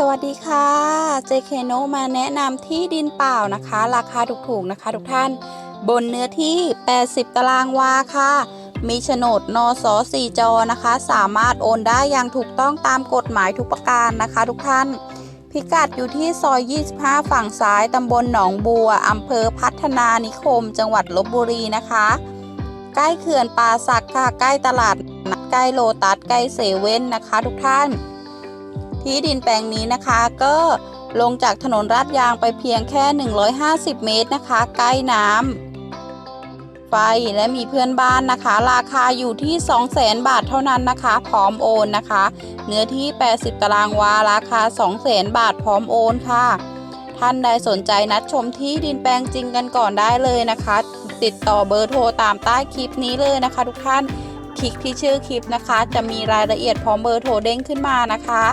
สวัสดีค่ะ JK n o มาแนะนำที่ดินเปล่านะคะ ราคาถูกๆนะคะทุกท่าน บนเนื้อที่ 80 ตารางวาค่ะ มีโฉนดนส4จอนะคะ สามารถโอนได้อย่างถูกต้องตามกฎหมายทุกประการนะคะทุกท่าน พิกัดอยู่ที่ซอย 25 ฝั่งซ้ายตำบลหนองบัวอำเภอพัฒนานิคม จังหวัดลบบุรีนะคะ ใกล้เขื่อนป่าสักค่ะ ใกล้ตลาดนัดใกล้โลตัสใกล้เซเว่นนะคะ ทุกท่าน ที่ดินแปลงนี้นะคะก็ลงจากถนนลาดยางไปเพียงแค่ 150 เมตรนะคะ ใกล้น้ำไฟและมีเพื่อนบ้านนะคะ ราคาอยู่ที่ 200,000 บาทเท่านั้นนะคะ พร้อมโอนนะคะ เนื้อที่ 80 ตารางวา ราคา 200,000 บาทพร้อมโอนค่ะ ท่านใดสนใจนัดชมที่ดินแปลงจริงกันก่อนได้เลยนะคะ ติดต่อเบอร์โทรตามใต้คลิปนี้เลยนะคะ ทุกท่านคลิกที่ชื่อคลิปนะคะ จะมีรายละเอียดพร้อมเบอร์โทรเด้งขึ้นมานะคะ